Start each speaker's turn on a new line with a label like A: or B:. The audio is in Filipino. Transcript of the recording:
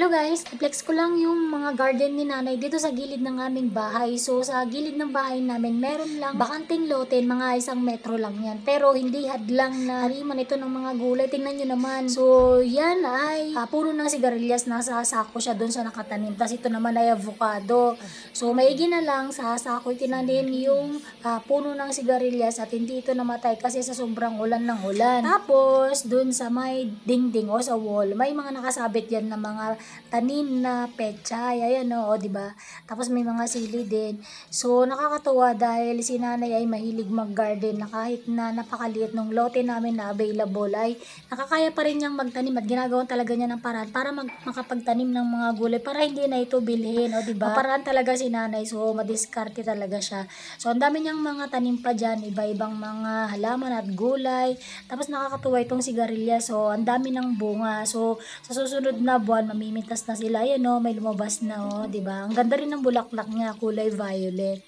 A: Hello guys, i-flex ko lang yung mga garden ni nanay dito sa gilid ng aming bahay. So sa gilid ng bahay namin, meron lang bakanting lote, mga isang metro lang yan. Pero hindi hadlang na hariman ito ng mga gulay. Tingnan nyo naman. So yan ay ah, puno ng sigarilyas. Nasa sako siya doon sa nakatanim. Tapos ito naman ay avocado. So maigi na lang sa sako tinanim yung ah, puno ng sigarilyas at hindi ito namatay kasi sa sobrang ulan ng ulan. Tapos doon sa may dingding o sa wall, may mga nakasabit yan na mga tanim na pechay. Ayan o, di ba? Tapos may mga sili din. So, nakakatuwa dahil si nanay ay mahilig mag-garden na kahit na napakaliit nung lote namin na available ay nakakaya pa rin niyang magtanim at ginagawa talaga niya ng paraan para mag makapagtanim ng mga gulay para hindi na ito bilhin, o di ba? Paraan talaga si nanay, so madiskarte talaga siya. So, ang dami niyang mga tanim pa dyan, iba-ibang mga halaman at gulay. Tapos nakakatuwa itong sigarilya, so ang dami ng bunga. So, sa susunod na buwan, mamimitas na sila. Ayan o, may lumabas na o, di ba? Ang ganda rin ng bulaklak niya, kulay violet.